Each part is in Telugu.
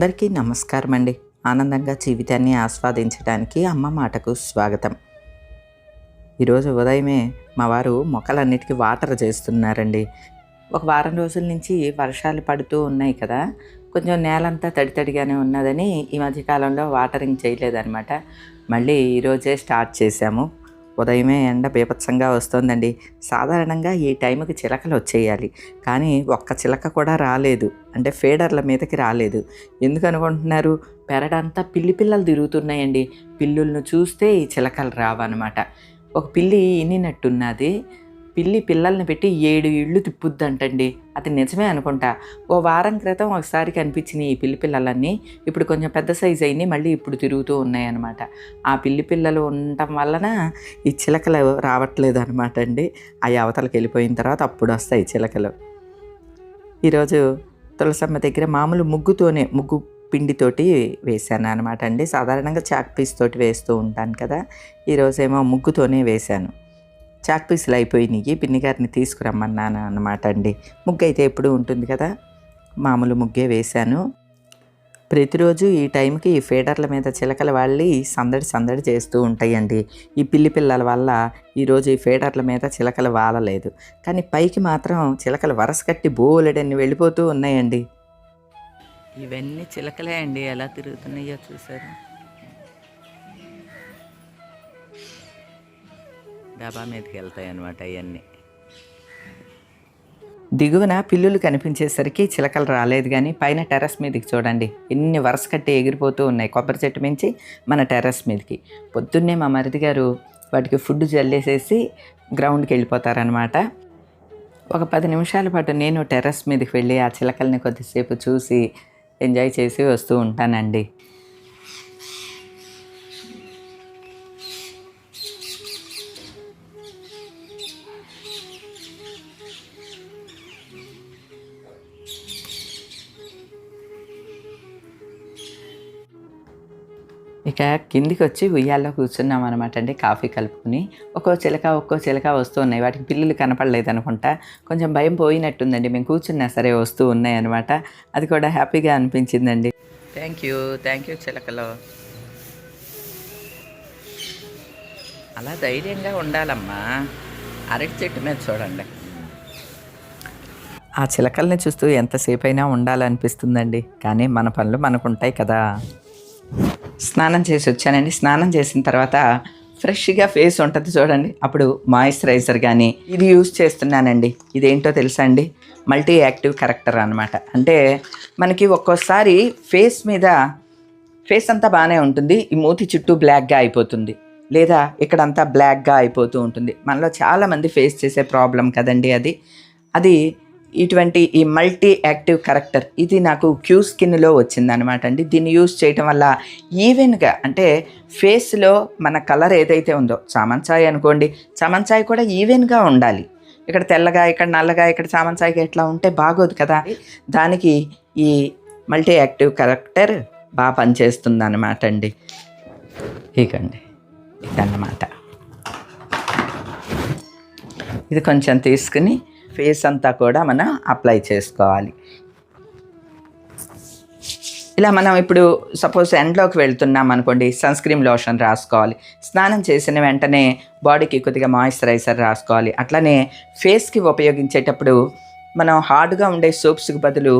అందరికీ నమస్కారం అండి ఆనందంగా జీవితాన్ని ఆస్వాదించడానికి అమ్మ మాటకు స్వాగతం. ఈరోజు ఉదయమే మా వారు మొక్కలన్నిటికీ వాటర్ చేస్తున్నారండి. ఒక వారం రోజుల నుంచి వర్షాలు పడుతూ ఉన్నాయి కదా. కొంచెం నేలంతా తడి తడిగానే ఉన్నదని ఈ మధ్యకాలంలో వాటరింగ్ చేయలేదన్నమాట. మళ్ళీ ఈరోజే స్టార్ట్ చేశాము. ఉదయమే ఎండ బీభత్సంగా వస్తోందండి. సాధారణంగా ఈ టైంకి చిలకలు వచ్చేయాలి. కానీ ఒక్క చిలక కూడా రాలేదు. అంటే ఫేడర్ల మీదకి రాలేదు. ఎందుకు అనుకుంటున్నారు? పెరడంతా పిల్లి పిల్లలు తిరుగుతున్నాయండి. పిల్లులను చూస్తే ఈ చిలకలు రావన్నమాట. ఒక పిల్లి ఇనినట్టున్నది. పిల్లి పిల్లల్ని పెట్టి ఏడు ఇళ్ళు తిప్పుద్దంటండి. అది నిజమే అనుకుంటా. ఓ వారం క్రితం ఒకసారి కనిపించినాయి ఈ పిల్లి పిల్లలన్నీ. ఇప్పుడు కొంచెం పెద్ద సైజు అయినాయి మళ్ళీ ఇప్పుడు తిరుగుతూ ఉన్నాయి అనమాట ఆ పిల్లి పిల్లలు ఉండటం వలన ఈ చిలకలు రావట్లేదు అనమాట అండి ఆ అవతలకి వెళ్ళిపోయిన తర్వాత అప్పుడు వస్తాయి చిలకలు. ఈరోజు తులసమ్మ దగ్గర మామూలు ముగ్గుతోనే ముగ్గు పిండితోటి వేశాను అనమాట అండి సాధారణంగా చాక్ పీస్ తోటి వేస్తూ ఉంటాను కదా. ఈరోజేమో ముగ్గుతోనే వేశాను. చాక్ పీసులు అయిపోయినాయి. పిన్ని గారిని తీసుకురమ్మన్నాను అనమాట అండి. ముగ్గు అయితే ఎప్పుడు ఉంటుంది కదా? మామూలు ముగ్గే వేశాను. ప్రతిరోజు ఈ టైంకి ఈ ఫీడర్ల మీద చిలకల వాళ్ళి సందడి సందడి చేస్తూ ఉంటాయండి. ఈ పిల్లి పిల్లల వల్ల ఈరోజు ఈ ఫీడర్ల మీద చిలకలు వాలలేదు. కానీ పైకి మాత్రం చిలకలు వరస కట్టి బోలెడన్ని వెళ్ళిపోతూ ఉన్నాయండి. ఇవన్నీ చిలకలే అండి. ఎలా తిరుగుతున్నాయో చూసారు? డాబా మీదకి వెళ్తాయి అనమాట అవన్నీ దిగువన పిల్లులు కనిపించేసరికి చిలకలు రాలేదు కానీ పైన టెర్రస్ మీదకి చూడండి. ఎన్ని వరుస కట్టి ఎగిరిపోతూ ఉన్నాయి. కొబ్బరి చెట్టు మించి మన టెర్రస్ మీదకి. పొద్దున్నే మా మరిది గారు వాటికి ఫుడ్ జల్లేసేసి గ్రౌండ్కి వెళ్ళిపోతారనమాట ఒక పది నిమిషాల పాటు నేను టెర్రస్ మీదకి వెళ్ళి ఆ చిలకల్ని కొద్దిసేపు చూసి ఎంజాయ్ చేసి వస్తూ ఉంటానండి. ఇక కిందికి వచ్చి ఉయ్యాల్లో కూర్చున్నాం అనమాట అండి కాఫీ కలుపుకుని. ఒక్కో చిలక ఒక్కో చిలక వస్తూ ఉన్నాయి. వాటికి పిల్లలు కనపడలేదు అనుకుంటా కొంచెం భయం పోయినట్టుందండి. మేము కూర్చున్నా సరే వస్తూ ఉన్నాయి అనమాట అది కూడా హ్యాపీగా అనిపించిందండి. థ్యాంక్ యూ థ్యాంక్ యూ చిలకలో. అలా ధైర్యంగా ఉండాలమ్మా. అరటి చెట్టు మీద చూడండి. ఆ చిలకల్ని చూస్తూ ఎంతసేపు అయినా ఉండాలనిపిస్తుందండి. కానీ మన పనులు మనకు ఉంటాయి కదా. స్నానం చేసి వచ్చానండి. స్నానం చేసిన తర్వాత ఫ్రెష్గా ఫేస్ ఉంటుంది చూడండి. అప్పుడు మాయిశ్చరైజర్ కానీ ఇది యూజ్ చేస్తున్నానండి. ఇదేంటో తెలుసా అండి? మల్టీ యాక్టివ్ కరెక్టర్ అనమాట అంటే మనకి ఒక్కోసారి ఫేస్ మీద ఫేస్ అంతా బాగానే ఉంటుంది. ఈ మూతి చుట్టూ బ్లాక్గా అయిపోతుంది. లేదా ఇక్కడంతా బ్లాక్గా అయిపోతూ ఉంటుంది. మనలో చాలామంది ఫేస్ చేసే ప్రాబ్లం కదండి అది. అది ఇటువంటి ఈ మల్టీ యాక్టివ్ కరెక్టర్ ఇది నాకు క్యూ స్కిన్లో వచ్చిందనమాట అండి. దీన్ని యూస్ చేయటం వల్ల ఈవెన్గా అంటే ఫేస్లో మన కలర్ ఏదైతే ఉందో చామంచాయ్ అనుకోండి చామంచాయ్ కూడా ఈవెన్గా ఉండాలి. ఇక్కడ తెల్లగా ఇక్కడ నల్లగా ఇక్కడ చామంచాయిగా ఎట్లా ఉంటే బాగోదు కదా. దానికి ఈ మల్టీ యాక్టివ్ కరెక్టర్ బాగా పనిచేస్తుంది అనమాట అండి. ఇకండి ఇదన్నమాట. ఇది కొంచెం తీసుకుని ఫేస్ అంతా కూడా మనం అప్లై చేసుకోవాలి. ఇలా మనం ఇప్పుడు సపోజ్ ఎండ్లోకి వెళ్తున్నాం అనుకోండి సన్ స్క్రీన్ లోషన్ రాసుకోవాలి. స్నానం చేసిన వెంటనే బాడీకి కొద్దిగా మాయిశ్చరైజర్ రాసుకోవాలి. అట్లనే ఫేస్కి ఉపయోగించేటప్పుడు మనం హార్డ్గా ఉండే సోప్స్కి బదులు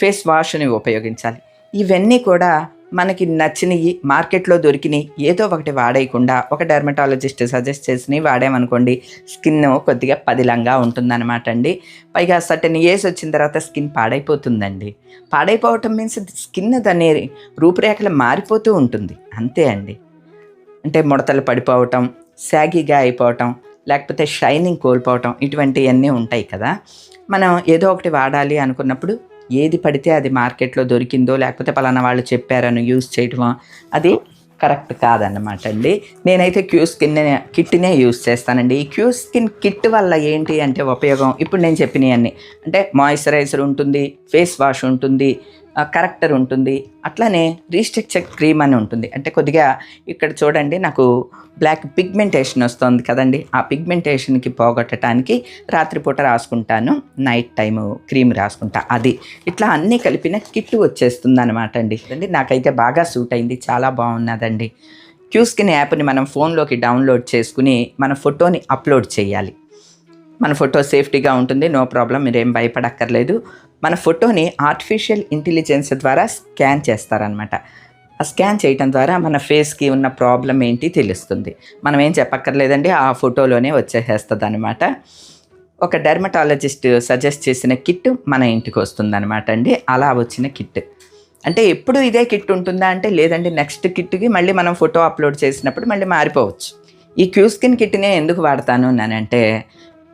ఫేస్ వాష్ని ఉపయోగించాలి. ఇవన్నీ కూడా మనకి నచ్చినవి మార్కెట్లో దొరికినాయి ఏదో ఒకటి వాడేయకుండా ఒక డెర్మటాలజిస్ట్ సజెస్ట్ చేసినవి వాడామనుకోండి స్కిన్ కొద్దిగా పదిలంగా ఉంటుందన్నమాట అండి. పైగా సర్టెన్ ఏజ్ వచ్చిన తర్వాత స్కిన్ పాడైపోతుందండి. పాడైపోవటం మీన్స్ స్కిన్ దాని రూపురేఖలు మారిపోతూ ఉంటుంది. అంతే అండి. అంటే ముడతలు పడిపోవటం శాగీగా అయిపోవటం లేకపోతే షైనింగ్ కోల్పోవటం ఇటువంటివన్నీ ఉంటాయి కదా. మనం ఏదో ఒకటి వాడాలి అనుకున్నప్పుడు ఏది పడితే అది మార్కెట్లో దొరికిందో లేకపోతే పలానా వాళ్ళు చెప్పారని యూస్ చేయటమా? అది కరెక్ట్ కాదన్నమాట అండి. నేనైతే క్యూ స్కిన్ కిట్నే యూస్ చేస్తానండి. ఈ క్యూ స్కిన్ కిట్ వల్ల ఏంటి అంటే ఉపయోగం? ఇప్పుడు నేను చెప్పినవన్నీ అంటే మాయిశ్చరైజర్ ఉంటుంది ఫేస్ వాష్ ఉంటుంది కరెక్టర్ ఉంటుంది. అట్లానే రీస్ట్రక్చర్ క్రీమ్ అని ఉంటుంది. అంటే కొద్దిగా ఇక్కడ చూడండి నాకు బ్లాక్ పిగ్మెంటేషన్ వస్తుంది కదండి. ఆ పిగ్మెంటేషన్కి పోగొట్టడానికి రాత్రిపూట రాసుకుంటాను నైట్ టైము క్రీమ్ రాసుకుంటా. అది ఇట్లా అన్నీ కలిపిన కిట్ వచ్చేస్తుంది అనమాట అండి. అండి నాకైతే బాగా సూట్ అయింది. చాలా బాగున్నదండి. క్యూస్కిన్ యాప్ని మనం ఫోన్లోకి డౌన్లోడ్ చేసుకుని మన ఫోటోని అప్లోడ్ చేయాలి. మన ఫోటో సేఫ్టీగా ఉంటుంది. నో ప్రాబ్లం మీరేం భయపడక్కర్లేదు. మన ఫోటోని ఆర్టిఫిషియల్ ఇంటెలిజెన్స్ ద్వారా స్కాన్ చేస్తారనమాట ఆ స్కాన్ చేయటం ద్వారా మన ఫేస్కి ఉన్న ప్రాబ్లం ఏంటి తెలుస్తుంది. మనం ఏం చెప్పక్కర్లేదండి ఆ ఫోటోలోనే వచ్చేసేస్తుంది అనమాట ఒక డెర్మటాలజిస్ట్ సజెస్ట్ చేసిన కిట్ మన ఇంటికి వస్తుంది అనమాట అండి. అలా వచ్చిన కిట్. అంటే ఎప్పుడు ఇదే కిట్ ఉంటుందా అంటే లేదండి నెక్స్ట్ కిట్కి మళ్ళీ మనం ఫోటో అప్లోడ్ చేసినప్పుడు మళ్ళీ మారిపోవచ్చు. ఈ క్యూ స్కిన్ కిట్నే ఎందుకు వాడతాను అంటే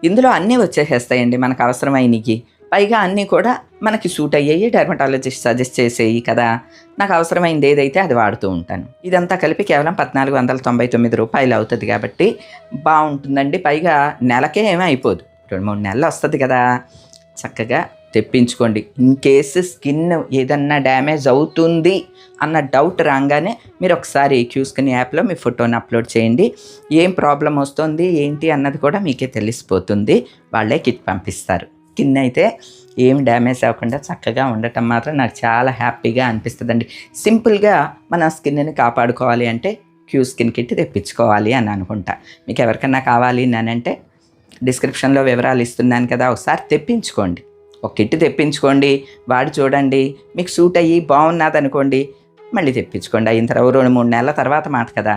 ఇందులో అన్నీ వచ్చేసేస్తాయండి మనకు అవసరమైనవి. పైగా అన్నీ కూడా మనకి సూట్ అయ్యాయి డర్మటాలజిస్ట్ సజెస్ట్ చేసేయి కదా. నాకు అవసరమైంది ఏదైతే అది వాడుతూ ఉంటాను. ఇదంతా కలిపి కేవలం పద్నాలుగు వందల తొంభై తొమ్మిది రూపాయలు అవుతుంది కాబట్టి బాగుంటుందండి. పైగా నెలకే ఏమీ అయిపోదు. రెండు మూడు నెలలు వస్తుంది కదా. చక్కగా తెప్పించుకోండి. ఇన్ కేసు స్కిన్ ఏదన్నా డ్యామేజ్ అవుతుంది అన్న డౌట్ రాగానే మీరు ఒకసారి క్యూస్కిన్ యాప్లో మీ ఫోటోని అప్లోడ్ చేయండి. ఏం ప్రాబ్లం వస్తుంది ఏంటి అన్నది కూడా మీకే తెలిసిపోతుంది. వాళ్ళే కిట్ పంపిస్తారు. స్కిన్ అయితే ఏం డ్యామేజ్ అవ్వకుండా చక్కగా ఉండటం మాత్రం నాకు చాలా హ్యాపీగా అనిపిస్తుందండి. సింపుల్గా మన స్కిన్ని కాపాడుకోవాలి అంటే క్యూ స్కిన్ కిట్ తెప్పించుకోవాలి అని అనుకుంటా. మీకు ఎవరికన్నా కావాలి అని అంటే డిస్క్రిప్షన్లో వివరాలు ఇస్తున్నాను కదా ఒకసారి తెప్పించుకోండి. ఒక కిట్ తెప్పించుకోండి వాడు చూడండి మీకు సూట్ అయ్యి బాగున్నదనుకోండి మళ్ళీ తెప్పించుకోండి. అయిన తర్వాత రెండు మూడు నెలల తర్వాత మాట కదా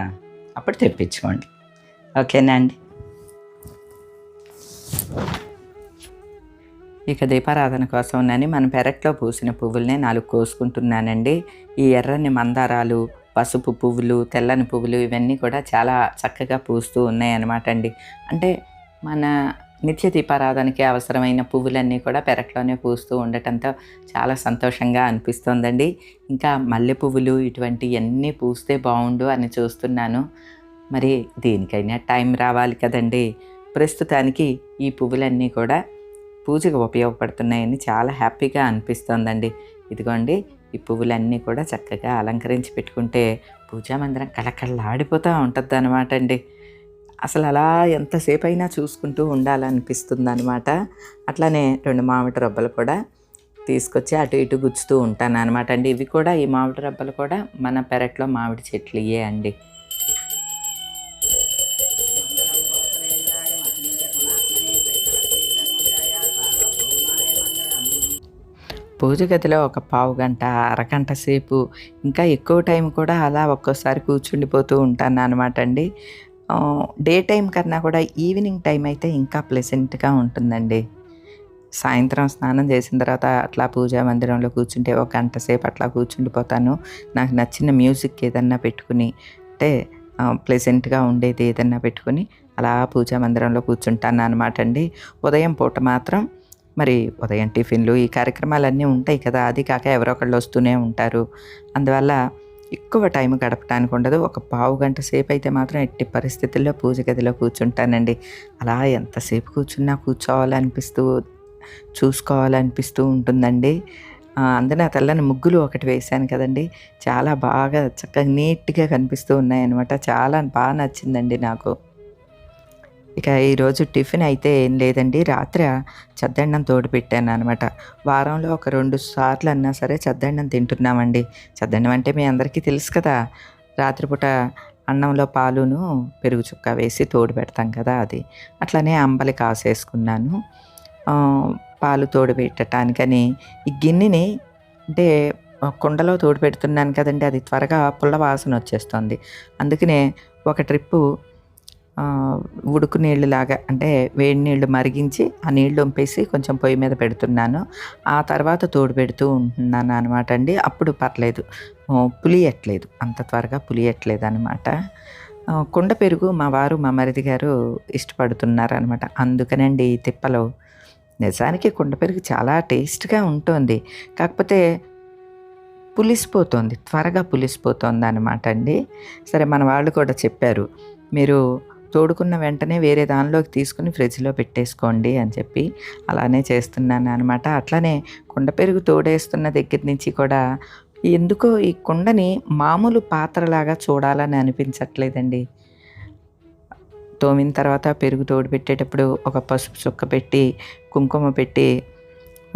అప్పుడు తెప్పించుకోండి. ఓకేనా అండి? ఇక దీపారాధన కోసం నని మన పెరట్లో పూసిన పువ్వులనే నాలుగు కోసుకుంటున్నానండి. ఈ ఎర్రని మందారాలు పసుపు పువ్వులు తెల్లని పువ్వులు ఇవన్నీ కూడా చాలా చక్కగా పూస్తూ ఉన్నాయన్నమాట అండి అంటే మన నిత్య దీపారాధనకి అవసరమైన పువ్వులన్నీ కూడా పెరట్లోనే పూస్తూ ఉండటంతో చాలా సంతోషంగా అనిపిస్తోందండి. ఇంకా మల్లె పువ్వులు ఇటువంటివన్నీ పూస్తే బాగుండు అని చూస్తున్నాను. మరి దేనికైనా టైం రావాలి కదండి. ప్రస్తుతానికి ఈ పువ్వులన్నీ కూడా పూజకు ఉపయోగపడుతున్నాయని చాలా హ్యాపీగా అనిపిస్తోందండి. ఇదిగోండి ఈ పువ్వులన్నీ కూడా చక్కగా అలంకరించి పెట్టుకుంటే పూజా మందిరం కళకళలాడిపోతూ ఉంటుంది అనమాట అండి. అసలు అలా ఎంతసేపు అయినా చూసుకుంటూ ఉండాలనిపిస్తుంది అనమాట అట్లానే రెండు మామిడి రబ్బలు కూడా తీసుకొచ్చి అటు ఇటు గుచ్చుతూ ఉంటాను అనమాట అండి. ఇవి కూడా ఈ మామిడి రబ్బలు కూడా మన పెరట్లో మామిడి చెట్లు ఇయే అండి. పూజ గదిలో ఒక పావు గంట అరగంట సేపు ఇంకా ఎక్కువ టైం కూడా అలా ఒక్కోసారి కూర్చుండిపోతూ ఉంటాను అనమాట అండి డే టైం కన్నా కూడా ఈవినింగ్ టైం అయితే ఇంకా ప్లెజెంట్గా ఉంటుందండి. సాయంత్రం స్నానం చేసిన తర్వాత అట్లా పూజా మందిరంలో కూర్చుంటే ఒక గంట సేపు అట్లా కూర్చుండిపోతాను. నాకు నచ్చిన మ్యూజిక్ ఏదన్నా పెట్టుకుని అంటే ప్లెజెంట్గా ఉండేది ఏదన్నా పెట్టుకుని అలా పూజా మందిరంలో కూర్చుంటాను అనమాట అండి. ఉదయం పూట మాత్రం మరి ఉదయం టిఫిన్లు ఈ కార్యక్రమాలన్నీ ఉంటాయి కదా అది కాక ఎవరో ఒకళ్ళు వస్తూనే ఉంటారు. అందువల్ల ఎక్కువ టైం గడపడానికి ఉండదు. ఒక పావు గంట సేపు అయితే మాత్రం ఎట్టి పరిస్థితుల్లో పూజ గదిలో కూర్చుంటానండి. అలా ఎంతసేపు కూర్చున్నా కూర్చోవాలనిపిస్తూ చూసుకోవాలనిపిస్తూ ఉంటుందండి. అందున తెల్లని ముగ్గులు ఒకటి వేశాను కదండి. చాలా బాగా చక్కగా నీట్గా కనిపిస్తూ ఉన్నాయన్నమాట. చాలా బాగా నచ్చిందండి నాకు. ఇక ఈరోజు టిఫిన్ అయితే ఏం లేదండి. రాత్రి చద్దన్నం తోడు పెట్టాను అనమాట వారంలో ఒక రెండు సార్లు అన్నా సరే చద్దన్నం తింటున్నామండి. చద్దన్నం అంటే మీ అందరికీ తెలుసు కదా. రాత్రిపూట అన్నంలో పాలును పెరుగు చుక్క వేసి తోడు పెడతాం కదా అది. అట్లనే అంబలి కాసేసుకున్నాను. పాలు తోడు పెట్టడానికని ఈ గిన్నెని అంటే కుండలో తోడు పెడుతున్నాను కదండి. అది త్వరగా పుల్ల వాసన వచ్చేస్తుంది. అందుకనే ఒక ట్రిప్పు ఉడుకు నీళ్ళు లాగా అంటే వేడి నీళ్ళు మరిగించి ఆ నీళ్ళు వంపేసి కొంచెం పొయ్యి మీద పెడుతున్నాను. ఆ తర్వాత తోడు పెడుతూ ఉంటున్నాను అనమాట అండి. అప్పుడు పర్లేదు. పులియట్లేదు. అంత త్వరగా పులియట్లేదు అనమాట కుండ పెరుగు మా వారు మా మరిది గారు ఇష్టపడుతున్నారు అనమాట అందుకనండి తిప్పలో. నిజానికి కుండ పెరుగు చాలా టేస్ట్గా ఉంటుంది. కాకపోతే పులిసిపోతుంది. త్వరగా పులిసిపోతుంది అనమాట అండి. సరే మన వాళ్ళు కూడా చెప్పారు. మీరు తోడుకున్న వెంటనే వేరే దానిలోకి తీసుకుని ఫ్రిడ్జ్లో పెట్టేసుకోండి అని చెప్పి అలానే చేస్తున్నాను అనమాట అట్లానే కుండ పెరుగు తోడేస్తున్న దగ్గర నుంచి కూడా ఎందుకో ఈ కుండని మామూలు పాత్రలాగా చూడాలని అనిపించట్లేదండి. తోమిన తర్వాత పెరుగు తోడు పెట్టేటప్పుడు ఒక పసుపు చుక్క పెట్టి కుంకుమ పెట్టి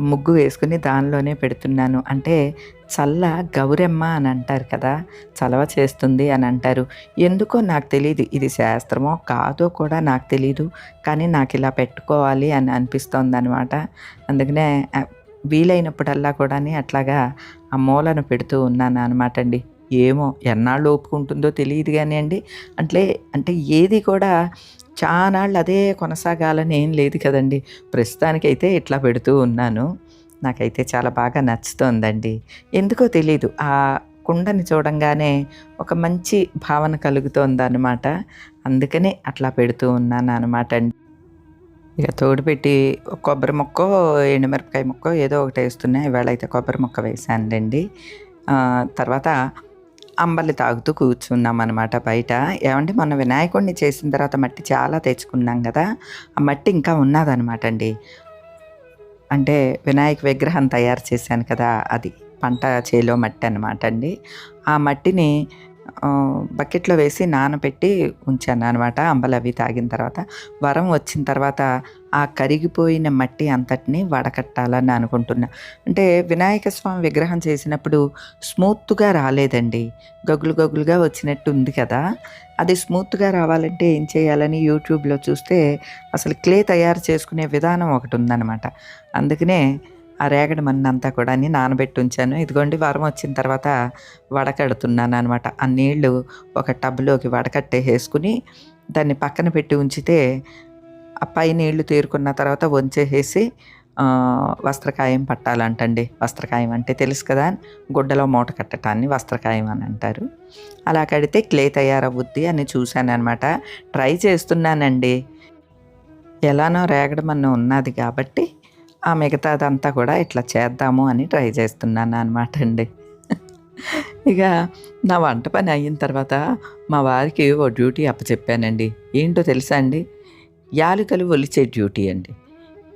ముగ్గు వేసుకుని దానిలోనే పెడుతున్నాను. అంటే చల్ల గౌరెమ్మ అని అంటారు కదా చలవ చేస్తుంది అని అంటారు. ఎందుకో నాకు తెలియదు ఇది శాస్త్రమో కాదో కూడా నాకు తెలియదు కానీ నాకు ఇలా పెట్టుకోవాలి అని అనిపిస్తోంది అనమాట అందుకనే వీలైనప్పుడల్లా కూడా అట్లాగా ఆ మూలను పెడుతూ ఉన్నాను అనమాట అండి. ఏమో ఎన్నాళ్ళు ఒప్పుకుంటుందో తెలియదు కానీ అండి. అంటే అంటే ఏది కూడా చానాళ్ళు అదే కొనసాగాలని ఏం లేదు కదండి. ప్రస్తుతానికైతే ఇట్లా పెడుతూ ఉన్నాను. నాకైతే చాలా బాగా నచ్చుతోందండి. ఎందుకో తెలీదు. ఆ కుండని చూడంగానే ఒక మంచి భావన కలుగుతోంది అనమాట అందుకనే అట్లా పెడుతూ ఉన్నాను అనమాట అండి. ఇక తోడు పెట్టి కొబ్బరి మొక్క ఎండుమిరపకాయ మొక్క ఏదో ఒకటి వేస్తున్నాయి ఇవాళ అయితే కొబ్బరి మొక్క వేసానులేండి తర్వాత అంబలి తాగుతూ కూర్చున్నాం అనమాట బయట. ఏమంటే మొన్న వినాయకుడిని చేసిన తర్వాత మట్టి చాలా తెచ్చుకున్నాం కదా. ఆ మట్టి ఇంకా ఉన్నదనమాట అండి. అంటే వినాయక విగ్రహం తయారు చేశాను కదా అది పంట చేలో మట్టి అనమాట అండి. ఆ మట్టిని బకెట్లో వేసి నానబెట్టి ఉంచాను అనమాట అంబలు అవి తాగిన తర్వాత. వరం వచ్చిన తర్వాత ఆ కరిగిపోయిన మట్టి అంతటిని వడకట్టాలని అనుకుంటున్నా. అంటే వినాయక స్వామి విగ్రహం చేసినప్పుడు స్మూత్గా రాలేదండి. గగులు గగులుగా వచ్చినట్టు ఉంది కదా. అది స్మూత్గా రావాలంటే ఏం చేయాలని యూట్యూబ్లో చూస్తే అసలు క్లే తయారు చేసుకునే విధానం ఒకటి ఉందన్నమాట. అందుకనే ఆ రేగడి మన్నంతా కూడా అని నానబెట్టి ఉంచాను. ఇదిగోండి వారం వచ్చిన తర్వాత వడకడుతున్నాను అనమాట ఆ నీళ్ళు ఒక టబ్లోకి వడకట్టేసుకుని దాన్ని పక్కన పెట్టి ఉంచితే ఆ పై నీళ్ళు తీరుకున్న తర్వాత వంచేసేసి వస్త్రకాయం పట్టాలంటండి. వస్త్రకాయం అంటే తెలుసు కదా గుడ్డలో మూట కట్టడాన్ని వస్త్రకాయం అని అంటారు. అలా కడితే క్లే తయారవుద్ది అని చూశాను అనమాట ట్రై చేస్తున్నానండి. ఎలానో రేగడమన్న ఉన్నది కాబట్టి ఆ మిగతాదంతా కూడా ఇట్లా చేద్దాము అని ట్రై చేస్తున్నాను అనమాట అండి. ఇక నా వంట పని అయిన తర్వాత మా వారికి ఓ డ్యూటీ అప్పచెప్పానండి. ఏంటో తెలుసా అండి? యాలుకలు ఒలిచే డ్యూటీ అండి.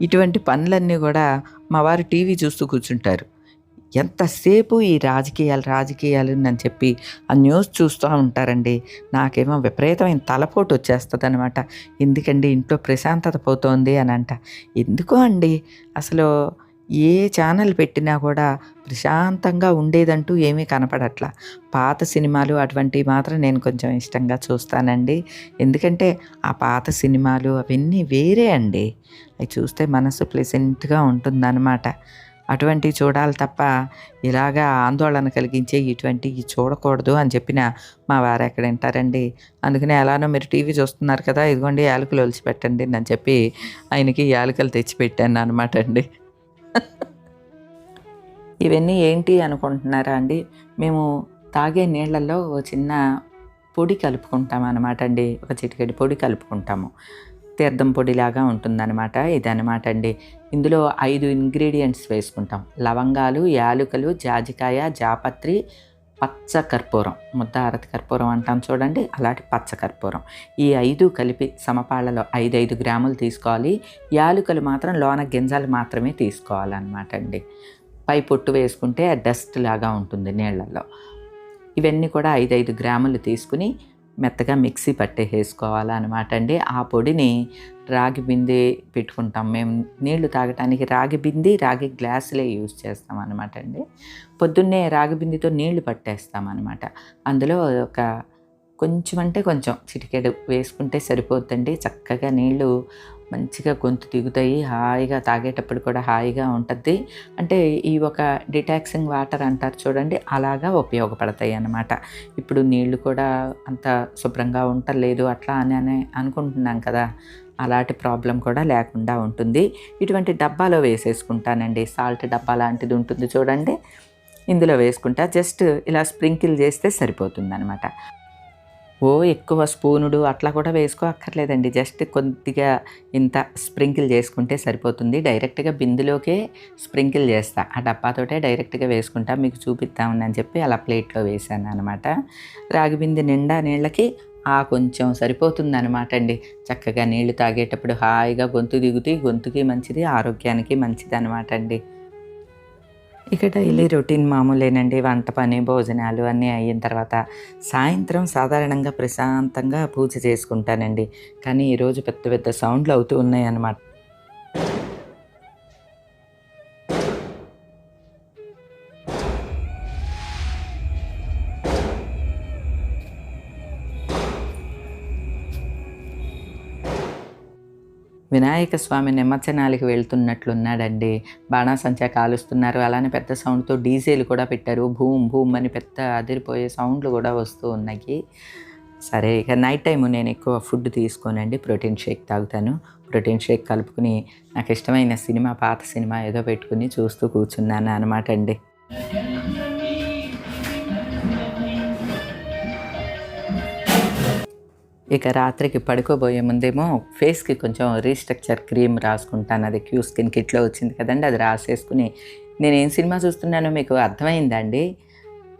ఇటువంటి పనులన్నీ కూడా మా వారు టీవీ చూస్తూ కూర్చుంటారు. ఎంతసేపు ఈ రాజకీయాలు రాజకీయాలు అని చెప్పి ఆ న్యూస్ చూస్తూ ఉంటారండి. నాకేమో విపరీతమైన తలపోటు వచ్చేస్తుంది అనమాట ఎందుకండి ఇంట్లో ప్రశాంతత పోతోంది అని అంట ఎందుకో అండి అసలు ఏ ఛానల్ పెట్టినా కూడా ప్రశాంతంగా ఉండేదంటూ ఏమీ కనపడట్లా. పాత సినిమాలు అటువంటివి మాత్రం నేను కొంచెం ఇష్టంగా చూస్తానండి. ఎందుకంటే ఆ పాత సినిమాలు అవన్నీ వేరే అండి. అవి చూస్తే మనసు ప్లెసెంట్గా ఉంటుందన్నమాట. అటువంటివి చూడాలి తప్ప ఇలాగా ఆందోళన కలిగించే ఇటువంటివి చూడకూడదు అని చెప్పిన మా వారు ఎక్కడ వింటారండి. అందుకని ఎలానో మీరు టీవీ చూస్తున్నారు కదా ఇదిగోండి యాలకులు ఒలిచి పెట్టండి అని చెప్పి ఆయనకి యాలకలు తెచ్చి పెట్టాను అనమాట అండి. ఇవన్నీ ఏంటి అనుకుంటున్నారా అండి? మేము తాగే నీళ్ళల్లో చిన్న పొడి కలుపుకుంటాం అనమాట అండి. ఒక చిటికెడి పొడి కలుపుకుంటాము. తీర్థం పొడిలాగా ఉంటుందన్నమాట ఇదనమాట అండి. ఇందులో ఐదు ఇంగ్రీడియంట్స్ వేసుకుంటాం. లవంగాలు యాలుకలు జాజికాయ జాపత్రి పచ్చ కర్పూరం ముద్ద అరతి కర్పూరం అంటాం చూడండి అలాంటి పచ్చ కర్పూరం ఈ ఐదు కలిపి సమపాళ్ళలో ఐదు ఐదు గ్రాములు తీసుకోవాలి. యాలుకలు మాత్రం లోన గింజలు మాత్రమే తీసుకోవాలన్నమాట అండి. పై పొట్టు వేసుకుంటే డస్ట్ లాగా ఉంటుంది నీళ్ళల్లో. ఇవన్నీ కూడా ఐదు ఐదు గ్రాములు తీసుకుని మెత్తగా మిక్సీ పట్టేసుకోవాలన్నమాట అండి. ఆ పొడిని రాగి బిందె పెట్టుకుంటాం. మేము నీళ్ళు తాగటానికి రాగి బింది రాగి గ్లాసులే యూజ్ చేస్తాం అనమాట అండి. పొద్దున్నే రాగి బిందెతో నీళ్ళు పట్టేస్తాం అనమాట అందులో ఒక కొంచెం అంటే కొంచెం చిటికెడు వేసుకుంటే సరిపోద్దండి. చక్కగా నీళ్ళు మంచిగా గొంతు దిగుతాయి హాయిగా తాగేటప్పుడు కూడా హాయిగా ఉంటుంది. అంటే ఈ ఒక డిటాక్సింగ్ వాటర్ అంటారు చూడండి అలాగా ఉపయోగపడతాయి అన్నమాట. ఇప్పుడు నీళ్ళు కూడా అంత శుభ్రంగా ఉండలేదు అట్లా అని అని అనుకుంటున్నాం కదా. అలాంటి ప్రాబ్లం కూడా లేకుండా ఉంటుంది. ఇటువంటి డబ్బాలో వేసేసుకుంటానండి. సాల్ట్ డబ్బా లాంటిది ఉంటుంది చూడండి. ఇందులో వేసుకుంటా జస్ట్ ఇలా స్ప్రింకిల్ చేస్తే సరిపోతుందనమాట ఓ ఎక్కువ స్పూనుడు అట్లా కూడా వేసుకో అక్కర్లేదండి. జస్ట్ కొద్దిగా ఇంత స్ప్రింకిల్ చేసుకుంటే సరిపోతుంది. డైరెక్ట్గా బిందులోకే స్ప్రింకిల్ చేస్తా. ఆ డబ్బాతోటే డైరెక్ట్గా వేసుకుంటా. మీకు చూపిద్దామని అని చెప్పి అలా ప్లేట్లో వేసాను అనమాట రాగి బిందె నిండా నీళ్ళకి ఆ కొంచెం సరిపోతుందనమాట అండి. చక్కగా నీళ్ళు తాగేటప్పుడు హాయిగా గొంతు దిగుతూ గొంతుకి మంచిది ఆరోగ్యానికి మంచిది అనమాట అండి. ఇక డైలీ రొటీన్ మామూలేనండి. వంట పని భోజనాలు అన్నీ అయిన తర్వాత సాయంత్రం సాధారణంగా ప్రశాంతంగా పూజ చేసుకుంటానండి. కానీ ఈరోజు పెద్ద పెద్ద సౌండ్లు అవుతూ ఉన్నాయి వినాయక స్వామి నిమజ్జనాలకి వెళ్తున్నట్లున్నాడండి. బాణాసంచా కాలుస్తున్నారు. అలానే పెద్ద సౌండ్తో డీజేలు కూడా పెట్టారు. భూమ్ భూమ్ అని పెద్ద అదిరిపోయే సౌండ్లు కూడా వస్తూ ఉన్నాయి. సరే ఇక నైట్ టైం నేను ఎక్కువ ఫుడ్ తీసుకోనండి. ప్రోటీన్ షేక్ తాగుతాను. ప్రోటీన్ షేక్ కలుపుకుని నాకు ఇష్టమైన సినిమా పాత సినిమా ఏదో పెట్టుకుని చూస్తూ కూర్చున్నాను అనమాట అండి. ఇక రాత్రికి పడుకోబోయే ముందేమో ఫేస్కి కొంచెం రీస్ట్రక్చర్ క్రీమ్ రాసుకుంటాను. అది క్యూ స్కిన్ కిట్లో వచ్చింది కదండి అది రాసేసుకుని. నేను ఏం సినిమా చూస్తున్నానో మీకు అర్థమైందండి?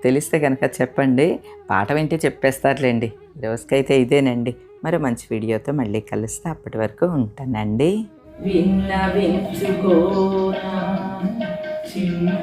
తెలిస్తే కనుక చెప్పండి. పాట వింటే చెప్పేస్తారులేండి. రోజుకైతే ఇదేనండి. మరో మంచి వీడియోతో మళ్ళీ కలిస్తే. అప్పటి వరకు ఉంటానండి. విన్న చిన్న